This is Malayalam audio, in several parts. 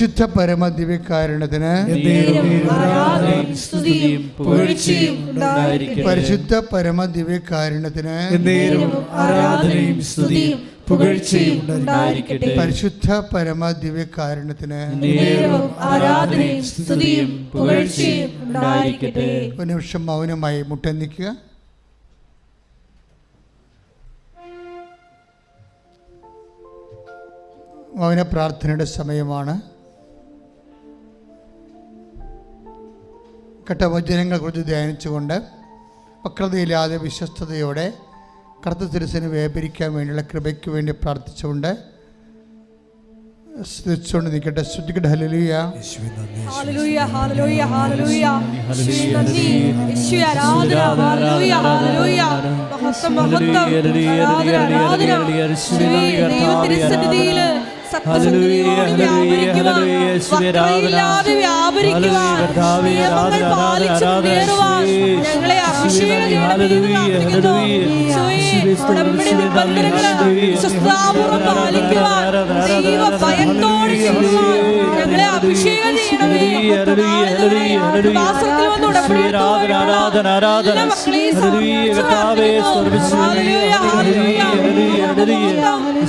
പരിശുദ്ധ പരമ ദിവ്യകാരുണ്യത്തിന് പരിശുദ്ധ പരമ ദിവ്യകാരുണ്യത്തിന് പരിശുദ്ധ പരമ ദിവ്യകാരുണ്യത്തിന് ഒരു നിമിഷം മൗനമായി മുട്ടന്നിക്കുക മൗന പ്രാർത്ഥനയുടെ സമയമാണ്. കെട്ടവചനങ്ങളെ കുറിച്ച് ധ്യാനിച്ചുകൊണ്ട് വക്രതയില്ലാതെ വിശ്വസ്തയോടെ കറുത്ത തിരുസിന് വ്യാപരിക്കാൻ വേണ്ടിയുള്ള കൃപയ്ക്ക് വേണ്ടി പ്രാർത്ഥിച്ചുകൊണ്ട് സ്തുതിച്ചുകൊണ്ട് നിൽക്കട്ടെ. ശ്രുതിക്കട്ടെ ഹലിയ ഹല്ലേലൂയ ഹല്ലേലൂയ ഹല്ലേലൂയ. യേശുവേ നന്ദി യേശുവേ ആരാധന ഹല്ലേലൂയ ഹല്ലേലൂയ. മഹത്വം മഹത്വം. ആരാധന ആരാധന. യേശുവേ ദൈവത്തിരുസന്നിധിയിൽ ഞങ്ങളെ അഭിഷേകം ആരാധന, ആരാധന. ആരാധന,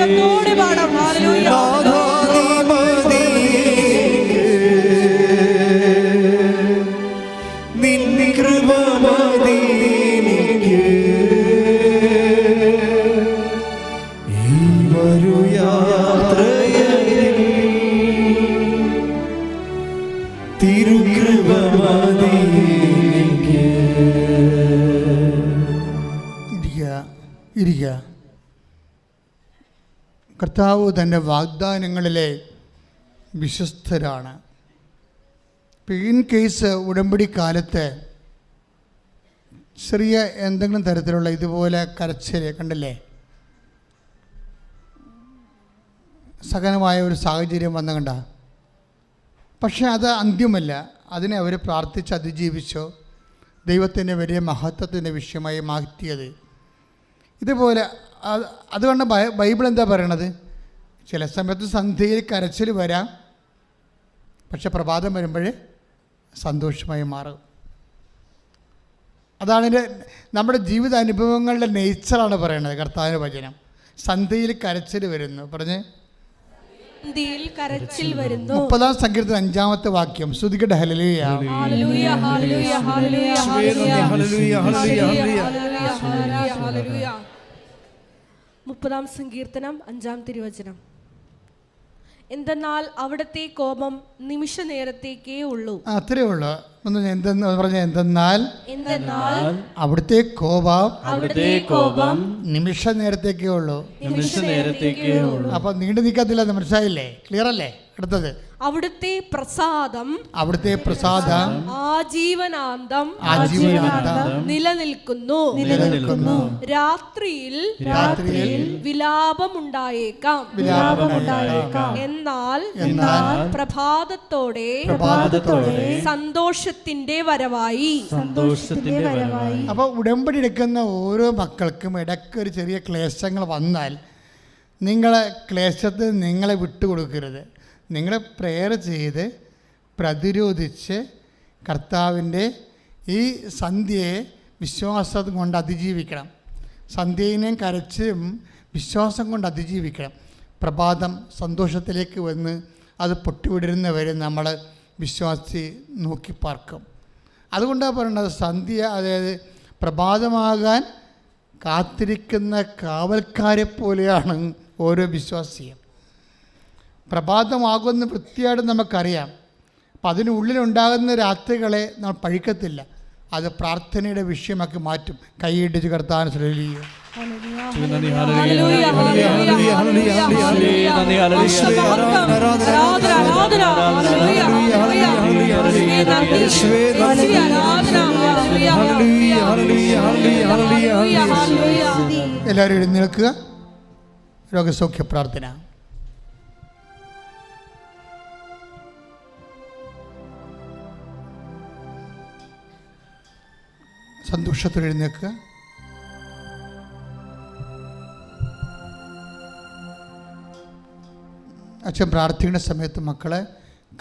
ആലാപത്തോടെ കർത്താവ് തന്റെ വാഗ്ദാനങ്ങളിലെ വിശ്വസ്തരാണ്. ഇൻ കേസ് ഉടമ്പടി കാലത്ത് ചെറിയ എന്തെങ്കിലും തരത്തിലുള്ള ഇതുപോലെ കരച്ചിൽ കണ്ടല്ലേ? സഹനമായ ഒരു സാഹചര്യം വന്ന കണ്ട? പക്ഷേ അത് അന്ത്യമല്ല. അതിനെ അവർ പ്രാർത്ഥിച്ച് അതിജീവിച്ചോ. ദൈവത്തിന്റെ വലിയ മഹത്വത്തിന്റെ വിഷയമായി മാറ്റിയത്. ഇതുപോലെ അതുകൊണ്ട് ബൈബിൾ എന്താ പറയണത്? ചില സമയത്ത് സന്ധ്യയിൽ കരച്ചിൽ വരാം. പക്ഷെ പ്രഭാതം വരുമ്പോൾ സന്തോഷമായി മാറും. അതാണ് എന്റെ നമ്മുടെ ജീവിത അനുഭവങ്ങളുടെ നേച്ചറാണ് പറയണത് കർത്താവിന്റെ വചനം. സന്ധ്യയിൽ കരച്ചിൽ വരുന്നു. പറഞ്ഞ്. സന്ധ്യയിൽ കരച്ചിൽ വരുന്നു. മുപ്പതാം സങ്കീർത്തനം അഞ്ചാമത്തെ വാക്യം. ശ്രുതികട ഹലലിയ ഹല്ലേലൂയ. Hallelujah hallelujah. Hallelujah hallelujah, hallelujah, hallelujah. Hallelujah hallelujah ഹല്ലേലൂയ മുപ്പതാം സങ്കീർത്തനം അഞ്ചാം തിരുവചനം. എന്തെന്നാൽ അവിടത്തെ കോപം നിമിഷ നേരത്തേക്കേ ഉള്ളൂ. അത്രേ ഉള്ളൂ. എന്തെന്ന് പറഞ്ഞ എന്തെന്നാൽ എന്തെന്നാൽ അവിടുത്തെ കോപം അവിടുത്തെ കോപം നിമിഷ നേരത്തേക്കേ ഉള്ളൂ. നിമിഷ നേരത്തേക്കേ ഉള്ളൂ. അപ്പൊ നീണ്ടു നിൽക്കത്തില്ല മനസ്സിലായില്ലേ? ക്ലിയർ അല്ലേ? അടുത്തത്. അവിടുത്തെ പ്രസാദം അവിടുത്തെ പ്രസാദം ആജീവനാന്തം നിലനിൽക്കുന്നു. നിലനിൽക്കുന്നു. രാത്രിയിൽ രാത്രിയിൽ വിലാപമുണ്ടായേക്കാം. വിലാപമുണ്ടായേക്കാം. എന്നാൽ എന്നാൽ പ്രഭാതത്തോടെ പ്രഭാതത്തോടെ സന്തോഷത്തിന്റെ വരവായി. സന്തോഷത്തിന്റെ വരവായി. അപ്പോൾ ഉടമ്പടി എടുക്കുന്ന ഓരോ മക്കൾക്കും ഇടയ്ക്ക് ഒരു ചെറിയ ക്ലേശങ്ങൾ വന്നാൽ നിങ്ങളെ ക്ലേശത്തിൽ നിങ്ങളെ വിട്ടുകൊടുക്കരുത്. നിങ്ങളെ പ്രെയർ ചെയ്ത് പ്രതിരോധിച്ച് കർത്താവിന്റെ ഈ സന്ധ്യയെ വിശ്വാസം കൊണ്ട് അതിജീവിക്കണം. സന്ധ്യയിനെയും കരച്ചും വിശ്വാസം കൊണ്ട് അതിജീവിക്കണം. പ്രഭാതം സന്തോഷത്തിലേക്ക് വന്ന് അത് പൊട്ടിവിടരുന്നവരെ നമ്മൾ വിശ്വാസി നോക്കി പാർക്കും. അതുകൊണ്ടാണ് പറയുന്നത് സന്ധ്യ അതായത് പ്രഭാതമാകാൻ കാത്തിരിക്കുന്ന കാവൽക്കാരെ പോലെയാണ് ഓരോ വിശ്വാസിയും. പ്രഭാതമാകുമെന്ന് വൃത്തിയായിട്ട് നമുക്കറിയാം. അപ്പം അതിനുള്ളിലുണ്ടാകുന്ന രാത്രികളെ നമ്മൾ പഴിക്കത്തില്ല. അത് പ്രാർത്ഥനയുടെ വിഷയമാക്കി മാറ്റും. കൈയിടിച്ച് കർത്താൻ ശ്രദ്ധിക്കുക എല്ലാവരും എഴുന്നേൽക്കുക. രോഗസൗഖ്യ ഹല്ലേലൂയ, സന്തോഷത്തോടെ എഴുന്നേൽക്കുക അച്ഛൻ പ്രാർത്ഥിക്കുന്ന സമയത്ത് മക്കളെ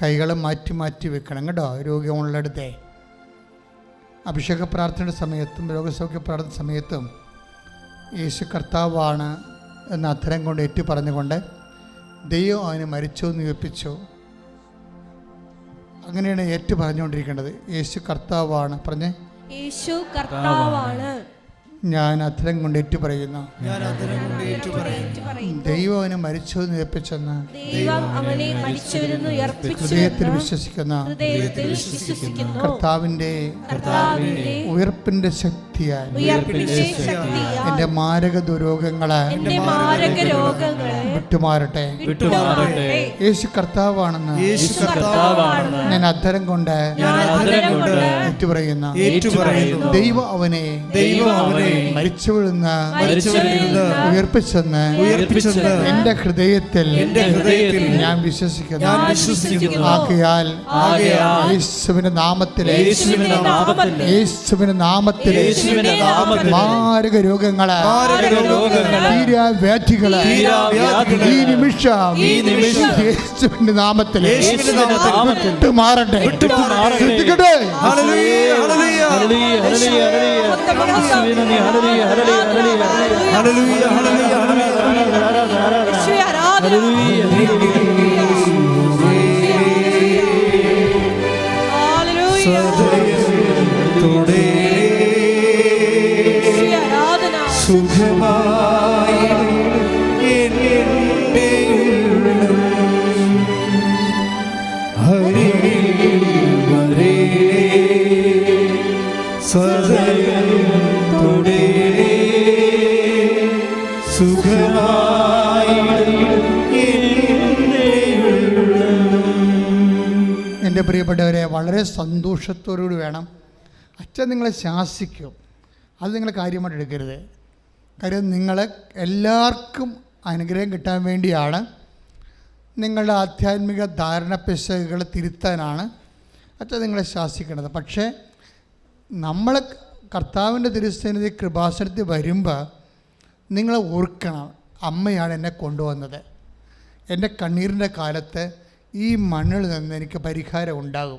കൈകൾ മാറ്റി മാറ്റി വെക്കണം കേട്ടോ രോഗമുള്ളിടത്തെ അഭിഷേക പ്രാർത്ഥനയുടെ സമയത്തും രോഗസൗഖ്യ പ്രാർത്ഥന സമയത്തും യേശു കർത്താവാണ് എന്ന അത്തരം കൊണ്ട് ഏറ്റു പറഞ്ഞുകൊണ്ട് ദൈവം അവന് മരിച്ചു എന്ന് വിപ്പിച്ചു അങ്ങനെയാണ് ഏറ്റു പറഞ്ഞുകൊണ്ടിരിക്കേണ്ടത്. യേശു കർത്താവാണ്. പറഞ്ഞേ യേശു കർത്താവാണ്. ഞാൻ അധരം കൊണ്ട് ഏറ്റു പറയുന്നു ദൈവം അവന് മരിച്ചു എന്ന് വിപ്പിച്ചെന്ന് അവനെ മരിച്ചവരെന്ന് ഉയർപ്പിച്ചെന്ന് ഹൃദയത്തിൽ വിശ്വസിക്കുന്ന. ഹൃദയത്തിൽ വിശ്വസിക്കുന്നു. കർത്താവിന്റെ കർത്താവിന്റെ ഉയർപ്പിന്റെ ശക്തി ഉയർപ്പിന്റെ ശക്തിയാൽ എന്റെ മാരക ദുരോഗങ്ങളെ എന്റെ മാരക രോഗങ്ങളെ വിട്ടുമാറട്ടെ. യേശു കർത്താവാണെന്ന് ഞാൻ അത്തരം കൊണ്ട് ഞാൻ അതിനെ കൊണ്ട് ഏറ്റുപറയുന്ന. ദൈവം അവനെ മരിച്ചവരിൽ നിന്ന് ഉയർപ്പിച്ചെന്ന് ഉയർപ്പിച്ചെന്ന് എന്റെ ഹൃദയത്തിൽ എന്റെ ഹൃദയത്തിൽ ഞാൻ വിശ്വസിക്കുന്നു. ആകയാൽ ആകയാൽ യേശുവിന്റെ നാമത്തിലെ യേശുവിന്റെ നാമത്തിലെ നാമത്തിൽ മാരക രോഗങ്ങളെ മാരക രോഗങ്ങളെ തീരാവ്യാധികളെ ഈ നിമിഷം ഈ നിമിഷം യേശുവിന്റെ നാമത്തിൽ യേശുവിന്റെ നാമത്തിൽ വിട്ടുമാറട്ടെ. വിട്ടുമാറട്ടെ. ശ്രദ്ധിക്കട്ടെ. ഹല്ലേലൂയ. ഹല്ലേലൂയ. എന്റെ പ്രിയപ്പെട്ടവരെ വളരെ സന്തോഷത്തോടുകൂടി വേണം. അച്ഛൻ നിങ്ങളെ ശാസിക്കും. അത് നിങ്ങൾ കാര്യമായിട്ട് എടുക്കരുത്. കാര്യം നിങ്ങളെ എല്ലാവർക്കും അനുഗ്രഹം കിട്ടാൻ വേണ്ടിയാണ് നിങ്ങളുടെ ആധ്യാത്മിക ധാരണ പിശകുകൾ തിരുത്താനാണ് അച്ഛൻ നിങ്ങളെ ശാസിക്കുന്നത്. പക്ഷേ നമ്മൾ കർത്താവിന്റെ തിരുസന്നിധി കൃപാസനത്തിൽ വരുമ്പോൾ നിങ്ങളെ ഓർക്കണം അമ്മയാണ് എന്നെ കൊണ്ടുവന്നത്. എന്റെ കണ്ണീരിന്റെ കാലത്ത് ഈ മണ്ണിൽ നിന്ന് എനിക്ക് പരിഹാരം ഉണ്ടാകും.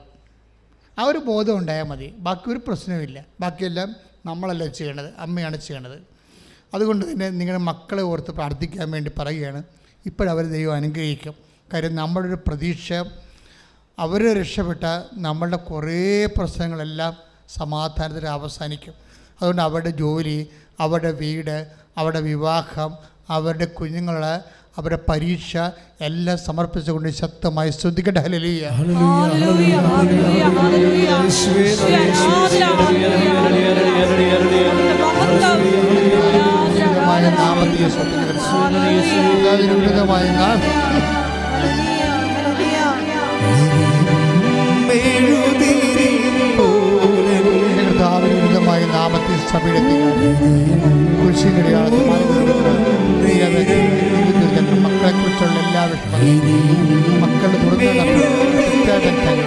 ആ ഒരു ബോധം ഉണ്ടായാൽ മതി. ബാക്കി ഒരു പ്രശ്നവുമില്ല. ബാക്കിയെല്ലാം നമ്മളല്ല ചെയ്യണത് അമ്മയാണ് ചെയ്യണത് അതുകൊണ്ട് തന്നെ നിങ്ങളുടെ മക്കളെ ഓർത്ത് പ്രാർത്ഥിക്കാൻ വേണ്ടി പറയുകയാണ്. ഇപ്പോഴവർ ദൈവം അനുഗ്രഹിക്കും. കാര്യം നമ്മുടെ ഒരു പ്രതീക്ഷ അവർ രക്ഷപ്പെട്ട നമ്മളുടെ കുറേ പ്രശ്നങ്ങളെല്ലാം സമാധാനത്തിൽ അവസാനിക്കും. അതുകൊണ്ട് അവരുടെ ജോലി അവരുടെ വീട് അവരുടെ വിവാഹം അവരുടെ കുഞ്ഞുങ്ങൾ അവരുടെ പരീക്ഷ എല്ലാം സമർപ്പിച്ചുകൊണ്ട് ശക്തമായി ശ്രദ്ധിക്കട്ടെ ഉന്നതമായ നാമത്തെ ശ്രദ്ധിക്കട്ടെ നാം ഹല്ലേലൂയ, ഹല്ലേലൂയ. മെഴുതിരി പോലെ എന്റെ കർത്താവിന് ഉന്നതമായ നാമത്തെ കുരിശിനിടയാളത്തിൽ മക്കളെ കുറിച്ചുള്ള എല്ലാ വിഷമങ്ങളും മക്കളുടെ തുടർന്നുള്ള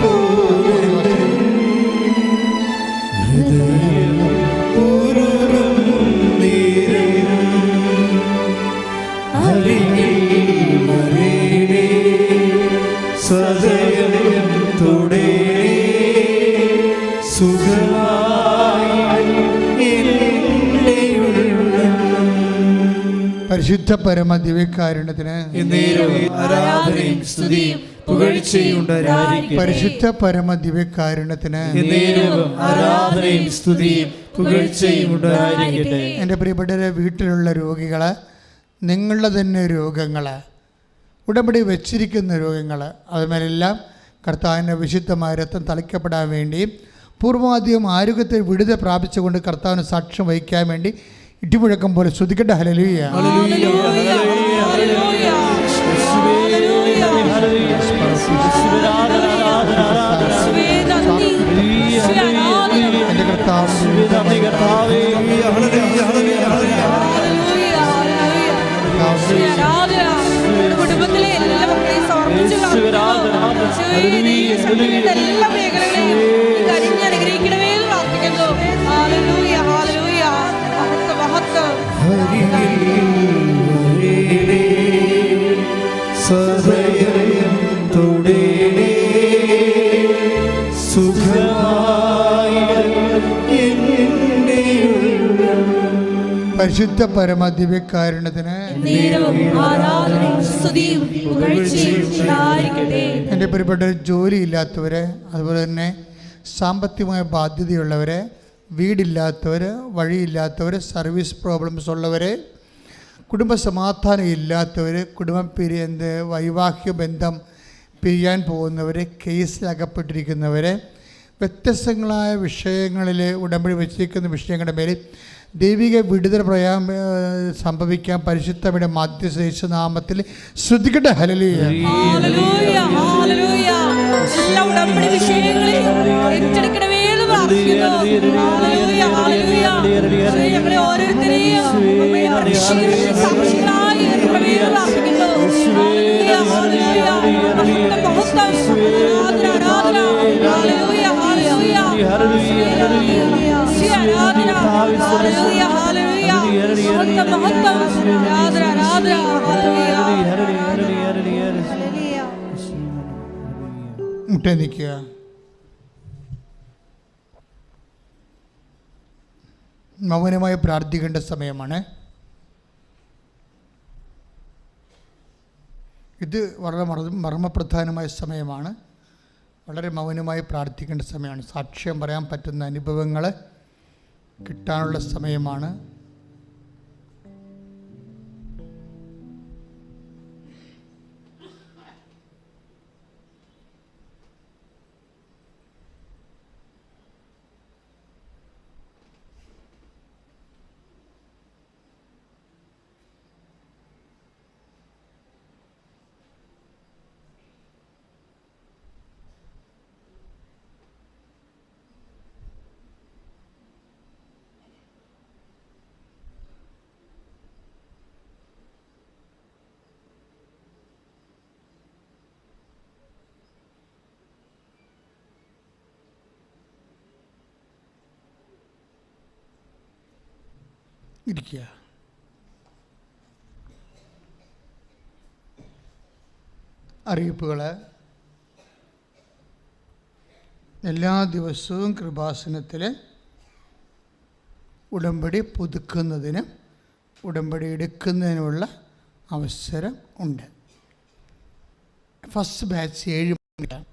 പരിശുദ്ധ പരമ ദിവ്യകാരുണ്യത്തിന് ആരാധനയും സ്തുതിയും പരിശുദ്ധ പരമ ദിവ്യകാരുണ്യത്തിന് ആരാധനയും സ്തുതിയും എന്റെ പ്രിയപ്പെട്ടവരെ വീട്ടിലുള്ള രോഗികൾ നിങ്ങളുടെ തന്നെ രോഗങ്ങൾ ഉടമ്പടി വെച്ചിരിക്കുന്ന രോഗങ്ങൾ അതുമേലെല്ലാം കർത്താവിന്റെ വിശുദ്ധമായ രക്തം തളിക്കപ്പെടാൻ വേണ്ടി പൂർവാധികം ആരോഗ്യത്തെ വിടുതൽ പ്രാപിച്ചുകൊണ്ട് കർത്താവിന് സാക്ഷ്യം വഹിക്കാൻ വേണ്ടി ഇടിമുഴക്കം പോലെ ശ്രുതിക്കട്ടെ ഹലലുയ. എന്റെ കർത്താവ് കുടുംബത്തിലെ എല്ലാ മക്കളെയും സമർപ്പിച്ചു എല്ലാ മേഖലകളെയും പരിശുദ്ധ പരമദിവ്യകാരുണ്യത്തിന്. എന്റെ പ്രിയപ്പെട്ട ജോലിയില്ലാത്തവരെ അതുപോലെ തന്നെ സാമ്പത്തികമായ ബാധ്യതയുള്ളവരെ വീടില്ലാത്തവർ വഴിയില്ലാത്തവർ സർവീസ് പ്രോബ്ലംസ് ഉള്ളവർ കുടുംബസമാധാനം ഇല്ലാത്തവർ കുടുംബം പിരി എന്ത് വൈവാഹിക ബന്ധം പിരിയാൻ പോകുന്നവർ കേസിലകപ്പെട്ടിരിക്കുന്നവർ വ്യത്യസ്തങ്ങളായ വിഷയങ്ങളിൽ ഉടമ്പടി വെച്ചിരിക്കുന്ന വിഷയങ്ങളുടെ പേരിൽ ദൈവിക വിടുതൽ പ്രയാ സംഭവിക്കാൻ പരിശുദ്ധമിടെ മധ്യശേഷ നാമത്തിൽ ശ്രദ്ധിക്കട്ടെ ഹലലിയ. എല്ലാ ഉടമ്പടി വിഷയങ്ങളിൽ ഞങ്ങളെ ഓരോരുത്തരെയും സാക്ഷികളായി. മഹത്വം, മഹത്വം. ആരാധന. ഹല്ലേലൂയ, ഹല്ലേലൂയ. ആരാധന. ഹല്ലേലൂയ, ഹല്ലേലൂയ. മഹത്വം, മഹത്വം. ആരാധന, ആരാധന. ഹല്ലേലൂയ. മുട്ടേ നിൽക്കുക മൗനമായി പ്രാർത്ഥിക്കേണ്ട സമയമാണ്. ഇത് വളരെ മർമ്മപ്രധാനമായ സമയമാണ്. വളരെ മൗനമായി പ്രാർത്ഥിക്കേണ്ട സമയമാണ്. സാക്ഷ്യം പറയാൻ പറ്റുന്ന അനുഭവങ്ങൾ കിട്ടാനുള്ള സമയമാണ്. ഇരിക്കുക. അറിയിപ്പുകൾ എല്ലാ ദിവസവും കൃപാസനത്തിൽ ഉടമ്പടി പുതുക്കുന്നതിന് ഉടമ്പടി എടുക്കുന്നതിനുള്ള അവസരം ഉണ്ട്. ഫസ്റ്റ് ബാച്ച് ഏഴ് മണിക്കാണ്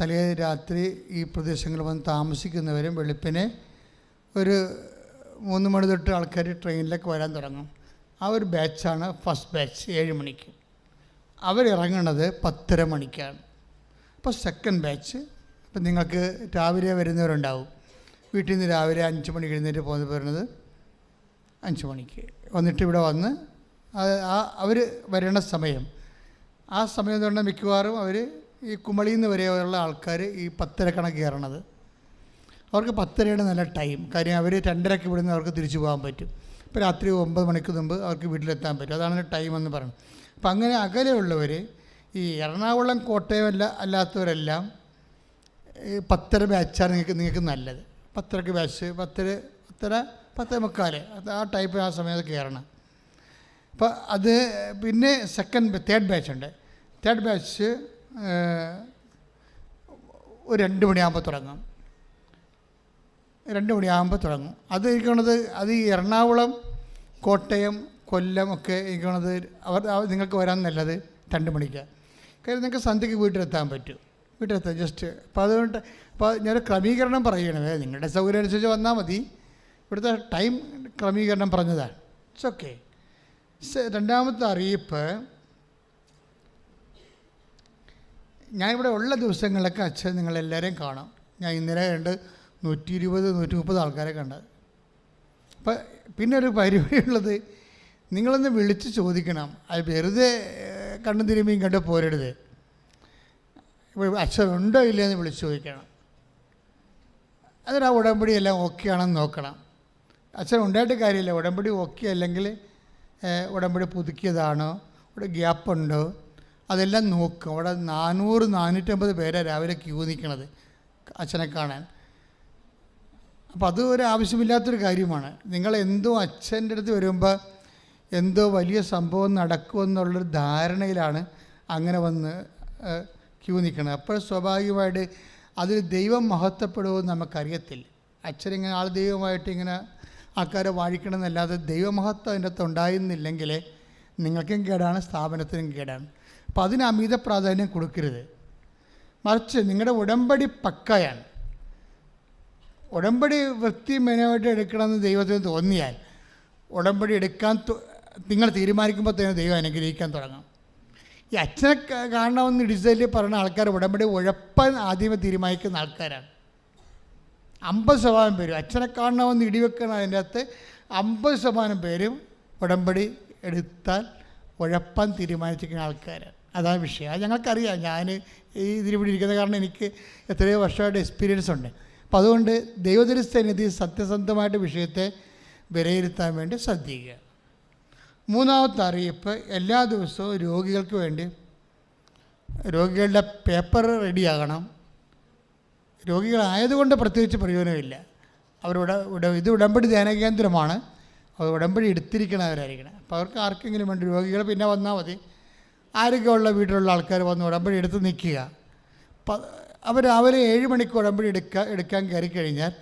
തലേ രാത്രി ഈ പ്രദേശങ്ങളിൽ വന്ന് താമസിക്കുന്നവരും വെളുപ്പിനെ ഒരു മൂന്ന് മണി തൊട്ട് ആൾക്കാർ ട്രെയിനിലേക്ക് വരാൻ തുടങ്ങും. ആ ഒരു ബാച്ചാണ് ഫസ്റ്റ് ബാച്ച് ഏഴ് മണിക്ക്. അവരിറങ്ങണത് പത്തര മണിക്കാണ്. അപ്പോൾ സെക്കൻഡ് ബാച്ച് ഇപ്പം നിങ്ങൾക്ക് രാവിലെ വരുന്നവരുണ്ടാവും. വീട്ടിൽ നിന്ന് രാവിലെ അഞ്ച് മണി എഴുന്നേറ്റ് പോകുന്നത് വരുന്നത് അഞ്ച് മണിക്ക്. വന്നിട്ട് ഇവിടെ വന്ന് ആ അവർ വരണ സമയം. ആ സമയം കൊണ്ട് മിക്കവാറും അവർ ഈ കുമളിയിൽ നിന്ന് വരെയുള്ള ആൾക്കാർ ഈ പത്തര കണക്ക് കയറണത്. അവർക്ക് പത്തരയുടെ നല്ല ടൈം. കാര്യം അവർ രണ്ടരക്ക് ഇവിടുന്ന് അവർക്ക് തിരിച്ചു പോകാൻ പറ്റും. ഇപ്പോൾ രാത്രി ഒമ്പത് മണിക്ക് മുമ്പ് അവർക്ക് വീട്ടിലെത്താൻ പറ്റും. അതാണ് ടൈം എന്ന് പറയുന്നത്. അപ്പം അങ്ങനെ അകലെയുള്ളവർ ഈ എറണാകുളം കോട്ടയം അല്ല അല്ലാത്തവരെല്ലാം പത്തര ബാച്ചാണ് നിങ്ങൾക്ക് നിങ്ങൾക്ക് നല്ലത്. പത്തരക്ക് ബാച്ച് പത്തര പത്തര പത്തേ മുക്കാൽ ആ ടൈപ്പ് ആ സമയത്ത് കയറണം അപ്പോൾ അത് പിന്നെ സെക്കൻഡ് തേർഡ് ബാച്ച് ഉണ്ട്. തേർഡ് ബാച്ച് ഒരു രണ്ട് മണിയാകുമ്പോൾ തുടങ്ങും. രണ്ട് മണിയാകുമ്പോൾ തുടങ്ങും. അത് ഇരിക്കണത് അത് ഈ എറണാകുളം കോട്ടയം കൊല്ലം ഒക്കെ ഇരിക്കണത് അവർ നിങ്ങൾക്ക് വരാൻ നല്ലത് രണ്ട് മണിക്കാണ് കാര്യം നിങ്ങൾക്ക് സന്ധ്യയ്ക്ക് വീട്ടിലെത്താൻ പറ്റും. വീട്ടിലെത്താം ജസ്റ്റ് അപ്പോൾ അതുകൊണ്ട് അപ്പോൾ ഞാൻ ക്രമീകരണം പറയണത് നിങ്ങളുടെ സൗകര്യം അനുസരിച്ച് വന്നാൽ മതി. ഇവിടുത്തെ ടൈം ക്രമീകരണം പറഞ്ഞതാണ്. ഇറ്റ്സ് ഓക്കെ രണ്ടാമത്തെ അറിയിപ്പ് ഞാനിവിടെ ഉള്ള ദിവസങ്ങളിലൊക്കെ അച്ഛൻ നിങ്ങളെല്ലാവരെയും കാണാം. ഞാൻ ഇന്നലെ കണ്ട് നൂറ്റി ഇരുപത് നൂറ്റി മുപ്പത് ആൾക്കാരെ കണ്ടത് അപ്പം പിന്നെ ഒരു പരിപാടിയുള്ളത് നിങ്ങളൊന്ന് വിളിച്ച് ചോദിക്കണം. അത് വെറുതെ കണ്ണു തിരുമ്മിയും കണ്ട് പോരരുത്. അച്ഛനുണ്ടോ ഇല്ലയെന്ന് വിളിച്ച് ചോദിക്കണം. അതിന് ആ ഉടമ്പടി എല്ലാം ഓക്കെ ആണെന്ന് നോക്കണം. അച്ഛൻ ഉണ്ടായിട്ട് കാര്യമില്ല. ഉടമ്പടി ഓക്കെ അല്ലെങ്കിൽ ഉടമ്പടി പുതുക്കിയതാണോ ഇവിടെ ഗ്യാപ്പുണ്ടോ അതെല്ലാം നോക്കും. അവിടെ നാനൂറ് നാനൂറ്റമ്പത് പേരെ രാവിലെ ക്യൂ നിൽക്കണത് അച്ഛനെ കാണാൻ. അപ്പോൾ അത് ഒരു ആവശ്യമില്ലാത്തൊരു കാര്യമാണ്. നിങ്ങൾ എന്തോ അച്ഛന്റെ അടുത്ത് വരുമ്പോൾ എന്തോ വലിയ സംഭവം നടക്കുമെന്നുള്ളൊരു ധാരണയിലാണ് അങ്ങനെ വന്ന് ക്യൂ നിൽക്കുന്നത് അപ്പോൾ സ്വാഭാവികമായിട്ട് അതിൽ ദൈവം മഹത്വപ്പെടുമെന്ന് നമുക്കറിയത്തില്ല. അച്ഛനിങ്ങനെ ആൾ ദൈവമായിട്ട് ഇങ്ങനെ ആൾക്കാരെ വാഴിക്കണമെന്നല്ലാതെ ദൈവമഹത്വം അതിന്റെ അകത്ത് ഉണ്ടായിരുന്നില്ലെങ്കിൽ നിങ്ങൾക്കും കേടാണ് സ്ഥാപനത്തിനും കേടാണ്. അപ്പോൾ അതിന് അമിത പ്രാധാന്യം കൊടുക്കരുത്. മറിച്ച് നിങ്ങളുടെ ഉടമ്പടി പക്കയാണ്. ഉടമ്പടി വൃത്തി മെനുവായിട്ട് എടുക്കണമെന്ന് ദൈവത്തിന് തോന്നിയാൽ ഉടമ്പടി എടുക്കാൻ നിങ്ങൾ തീരുമാനിക്കുമ്പോൾ തന്നെ ദൈവം അനുഗ്രഹിക്കാൻ തുടങ്ങും. ഈ അച്ഛനെ കാണണമെന്ന് ഡിജിറ്റലിൽ പറയുന്ന ആൾക്കാർ ഉടമ്പടി ഉഴപ്പാൻ ആദ്യമേ തീരുമാനിക്കുന്ന ആൾക്കാരാണ്. അമ്പത് ശതമാനം പേരും അച്ഛനെ കാണണമെന്ന് ഇടിവെക്കണം അതിന്റെ അകത്ത് അമ്പത് ശതമാനം പേരും ഉടമ്പടി എടുത്താൽ ഉഴപ്പാൻ തീരുമാനിച്ചിരിക്കുന്ന ആൾക്കാരാണ്. അതാണ് വിഷയം. അത് ഞങ്ങൾക്കറിയാം. ഞാൻ ഈ ഇതിലിവിടെ ഇരിക്കുന്ന കാരണം എനിക്ക് എത്രയോ വർഷമായിട്ട് എക്സ്പീരിയൻസ് ഉണ്ട്. അപ്പോൾ അതുകൊണ്ട് ദൈവദൃസ്ഥനിധി സത്യസന്ധമായിട്ട് വിഷയത്തെ വിലയിരുത്താൻ വേണ്ടി ശ്രദ്ധിക്കുക. മൂന്നാമത്തെ അറിയിപ്പ് എല്ലാ ദിവസവും രോഗികൾക്ക് വേണ്ടി രോഗികളുടെ പേപ്പർ റെഡിയാകണം. രോഗികളായതുകൊണ്ട് പ്രത്യേകിച്ച് പ്രയോജനമില്ല. അവരുടെ ഉട ഇത് ഉടമ്പടി ധ്യാന കേന്ദ്രമാണ്. അവർ ഉടമ്പടി എടുത്തിരിക്കണവരായിരിക്കണം അപ്പോൾ അവർക്ക് ആർക്കെങ്കിലും വേണ്ടി രോഗികൾ പിന്നെ വന്നാൽ മതി. ആരോഗ്യമുള്ള വീട്ടിലുള്ള ആൾക്കാർ വന്ന് ഉടമ്പടി എടുത്ത് നിൽക്കുക. അവർ രാവിലെ ഏഴ് മണിക്ക് ഉടമ്പടി എടുക്കാൻ എടുക്കാൻ കയറി കഴിഞ്ഞാൽ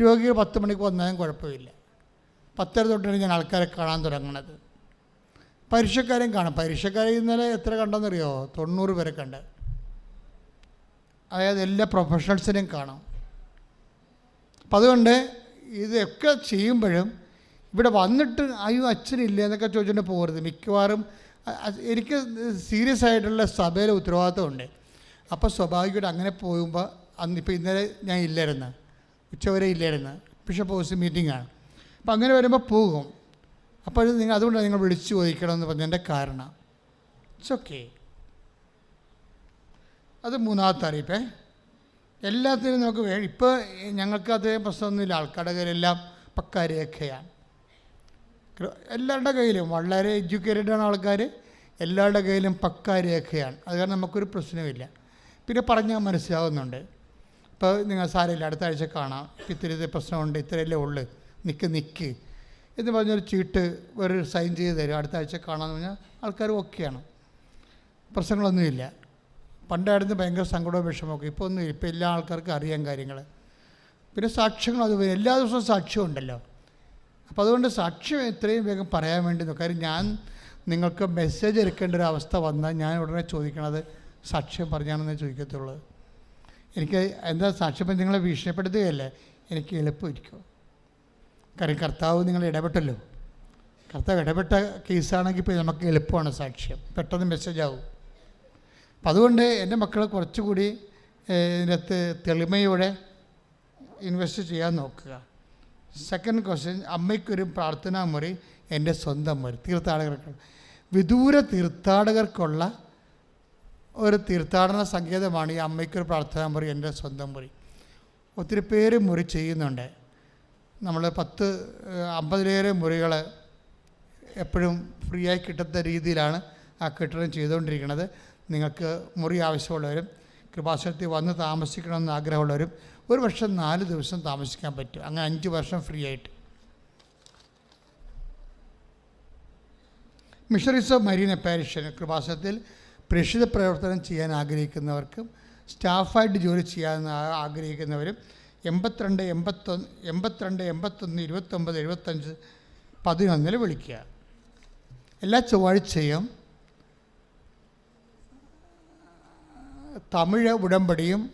രോഗികൾ പത്ത് മണിക്ക് വന്നാലും കുഴപ്പമില്ല. പത്തര തൊട്ടാണ് ഞാൻ ആൾക്കാരെ കാണാൻ തുടങ്ങണത്. പരീക്ഷക്കാരെയും കാണാം. പരീക്ഷക്കാരെ ഇന്നലെ എത്ര കണ്ടെന്നറിയോ? തൊണ്ണൂറ് പേരെ കണ്ട്. അതായത് എല്ലാ പ്രൊഫഷണൽസിനെയും കാണാം. അപ്പം അതുകൊണ്ട് ഇതൊക്കെ ചെയ്യുമ്പോഴും ഇവിടെ വന്നിട്ട് അയ്യോ അച്ഛനില്ല എന്നൊക്കെ ചോദിച്ചുകൊണ്ട് പോകരുത്. മിക്കവാറും എനിക്ക് സീരിയസ് ആയിട്ടുള്ള സഭയിലെ ഉത്തരവാദിത്തമുണ്ട് അപ്പോൾ സ്വാഭാവികമായിട്ട് അങ്ങനെ പോകുമ്പോൾ അന്ന് ഇപ്പോൾ ഇന്നലെ ഞാൻ ഇല്ലായിരുന്നു. ഉച്ചവരെ ഇല്ലായിരുന്നു. ബിഷപ്പ് ഹൗസ് മീറ്റിംഗാണ് അപ്പോൾ അങ്ങനെ വരുമ്പോൾ പോകും. അപ്പോൾ നിങ്ങൾ അതുകൊണ്ടാണ് നിങ്ങൾ വിളിച്ച് ചോദിക്കണമെന്ന് പറഞ്ഞതിന്റെ കാരണം. ഇറ്റ്സ് ഓക്കെ അത് മൂന്നാമത്തെ അറിയിപ്പേ. എല്ലാത്തിനും നമുക്ക് വേ ഇപ്പോൾ ഞങ്ങൾക്ക് അതേ പ്രശ്നമൊന്നുമില്ല. ആൾക്കാരുടെ കയ്യിലെല്ലാം പക്ക രേഖയാണ്. എല്ലാവരുടെ കയ്യിലും വളരെ എഡ്യൂക്കേറ്റഡ് ആണ് ആൾക്കാർ എല്ലാവരുടെ കയ്യിലും പക്ക രേഖയാണ്. അത് കാരണം നമുക്കൊരു പ്രശ്നമില്ല പിന്നെ പറഞ്ഞാൽ മനസ്സിലാവുന്നുണ്ട്. ഇപ്പോൾ നിങ്ങൾ സാരമില്ല അടുത്ത ആഴ്ച കാണാം. ഇപ്പം ഇത്തിരി ഇത് പ്രശ്നമുണ്ട് ഇത്രയല്ലേ ഉള്ളു. നിൽക്ക് നിൽക്ക് എന്ന് പറഞ്ഞൊരു ചീട്ട് ഒരു സൈൻ ചെയ്ത് തരും. അടുത്ത ആഴ്ച കാണാമെന്ന് പറഞ്ഞാൽ ആൾക്കാർ ഓക്കെയാണ്. പ്രശ്നങ്ങളൊന്നുമില്ല പണ്ടായിരുന്നു ഭയങ്കര സങ്കടവും വിഷമമൊക്കെ ഇപ്പോൾ ഒന്നും ഇപ്പോൾ എല്ലാ ആൾക്കാർക്കും അറിയാം കാര്യങ്ങൾ പിന്നെ സാക്ഷ്യങ്ങൾ അത് എല്ലാ ദിവസവും സാക്ഷ്യം ഉണ്ടല്ലോ. അപ്പോൾ അതുകൊണ്ട് സാക്ഷ്യം എത്രയും വേഗം പറയാൻ വേണ്ടി കാര്യം ഞാൻ നിങ്ങൾക്ക് മെസ്സേജ് എടുക്കേണ്ട ഒരു അവസ്ഥ വന്നാൽ ഞാൻ ഉടനെ ചോദിക്കണത് സാക്ഷ്യം പറഞ്ഞാണെന്നേ ചോദിക്കത്തുള്ളൂ. എനിക്ക് എന്താ സാക്ഷ്യം നിങ്ങളെ ഭീഷണിപ്പെടുത്തുകയല്ലേ? എനിക്ക് എളുപ്പമായിരിക്കും. കാര്യം കർത്താവ് നിങ്ങൾ ഇടപെട്ടല്ലോ. കർത്താവ് ഇടപെട്ട കേസാണെങ്കിൽ ഇപ്പോൾ നമുക്ക് എളുപ്പമാണ് സാക്ഷ്യം. പെട്ടെന്ന് മെസ്സേജ് ആവും. അപ്പം അതുകൊണ്ട് എന്റെ മക്കൾ കുറച്ചുകൂടി ഇതിനകത്ത് തെളിമയോടെ ഇൻവെസ്റ്റ് ചെയ്യാൻ നോക്കുക. സെക്കൻഡ് ക്വസ്റ്റ്യൻ അമ്മയ്ക്കൊരു പ്രാർത്ഥനാ മുറി എന്റെ സ്വന്തം മുറി. തീർത്ഥാടകർക്ക് വിദൂര തീർത്ഥാടകർക്കുള്ള ഒരു തീർത്ഥാടന സങ്കേതമാണ് ഈ അമ്മയ്ക്കൊരു പ്രാർത്ഥനാ മുറി എന്റെ സ്വന്തം മുറി. ഒത്തിരി പേര് മുറി ചെയ്യുന്നുണ്ട്. നമ്മൾ പത്ത് അമ്പതിലേറെ മുറികൾ എപ്പോഴും ഫ്രീ ആയി കിട്ടുന്ന രീതിയിലാണ് ആ കെട്ടിടം ചെയ്തുകൊണ്ടിരിക്കുന്നത്. നിങ്ങൾക്ക് മുറി ആവശ്യമുള്ളവരും കൃപാശ്രത്തിൽ വന്ന് താമസിക്കണമെന്ന് ആഗ്രഹമുള്ളവരും ഒരു വർഷം നാല് ദിവസം താമസിക്കാൻ പറ്റും. അങ്ങനെ അഞ്ച് വർഷം ഫ്രീ ആയിട്ട്. മിഷറീസ് ഓഫ് മരീന പാരിഷൻ കൃപാസനത്തിൽ പ്രേക്ഷിത പ്രവർത്തനം ചെയ്യാൻ ആഗ്രഹിക്കുന്നവർക്കും സ്റ്റാഫായിട്ട് ജോലി ചെയ്യാൻ ആഗ്രഹിക്കുന്നവരും എൺപത്തിരണ്ട് എൺപത്തൊന്ന് എൺപത്തിരണ്ട് എൺപത്തൊന്ന് ഇരുപത്തൊമ്പത് എഴുപത്തഞ്ച് പതിനൊന്നിൽ വിളിക്കുക. എല്ലാ ചൊവ്വാഴ്ചയും തമിഴ് ഉടമ്പടിയും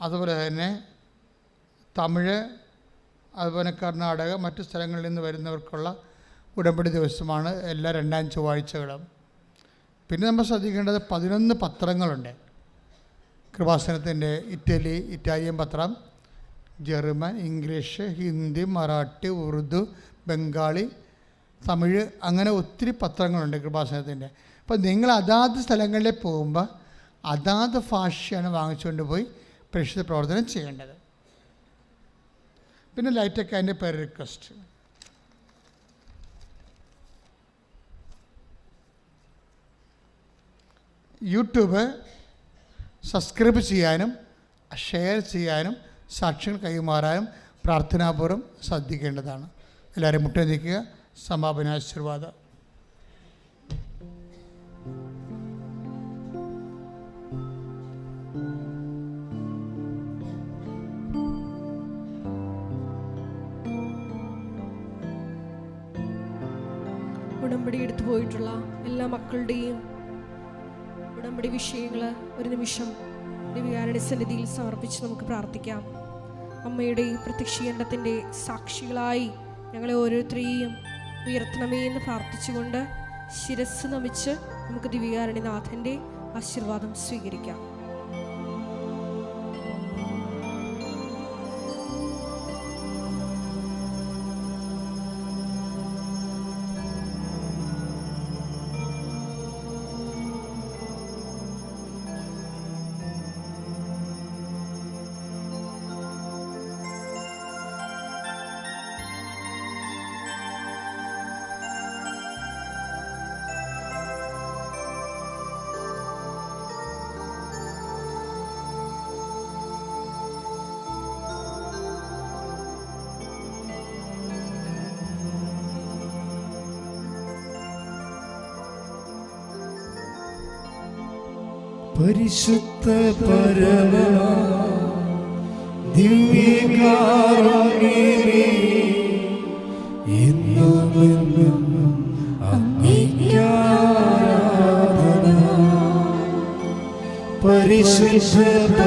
അതുപോലെ തന്നെ തമിഴ് അതുപോലെ കർണാടക മറ്റു സ്ഥലങ്ങളിൽ നിന്ന് വരുന്നവർക്കുള്ള ഉടമ്പടി ദിവസമാണ് എല്ലാ രണ്ടാം ചൊവ്വാഴ്ചകളും. പിന്നെ നമ്മൾ ശ്രദ്ധിക്കേണ്ടത് പതിനൊന്ന് പത്രങ്ങളുണ്ട്. കൃപാസനത്തിന്റെ ഇറ്റലി ഇറ്റാലിയൻ പത്രം ജർമ്മൻ ഇംഗ്ലീഷ് ഹിന്ദി മറാഠി ഉറുദു ബംഗാളി തമിഴ് അങ്ങനെ ഒത്തിരി പത്രങ്ങളുണ്ട് കൃപാസനത്തിന്റെ. അപ്പോൾ നിങ്ങൾ അതാത് സ്ഥലങ്ങളിൽ പോകുമ്പോൾ അതാത് ഭാഷയാണ് വാങ്ങിച്ചുകൊണ്ട് പോയി പരിശുദ്ധ പ്രവർത്തനം ചെയ്യേണ്ടത്. പിന്നെ ലൈറ്റൊക്കെ അതിന്റെ പേര് റിക്വസ്റ്റ്. യൂട്യൂബ് സബ്സ്ക്രൈബ് ചെയ്യാനും ഷെയർ ചെയ്യാനും സാക്ഷ്യങ്ങൾ കൈമാറാനും പ്രാർത്ഥനാപൂർവം ശ്രദ്ധിക്കേണ്ടതാണ്. എല്ലാവരും മുട്ട നിൽക്കുക സമാപനാശീർവാദം ഉടമ്പടി എടുത്തു പോയിട്ടുള്ള എല്ലാ മക്കളുടെയും ഉടമ്പടി വിഷയങ്ങൾ ഒരു നിമിഷം ദിവ്യാരുടെ സന്നിധിയിൽ സമർപ്പിച്ച് നമുക്ക് പ്രാർത്ഥിക്കാം. അമ്മയുടെ ഈ പ്രത്യക്ഷീകരണത്തിന്റെ സാക്ഷികളായി ഞങ്ങളെ ഓരോരുത്തരെയും ഉയർത്തണമേ എന്ന് പ്രാർത്ഥിച്ചുകൊണ്ട് ശിരസ് നമിച്ച് നമുക്ക് ദിവ്യാരണിനാഥന്റെ ആശീർവാദം സ്വീകരിക്കാം. പരിശുദ്ധ പരമ ദിവ്യകാരുണ്യമേ എന്നും അങ്ങേക്കാരാധന പരിശുദ്ധ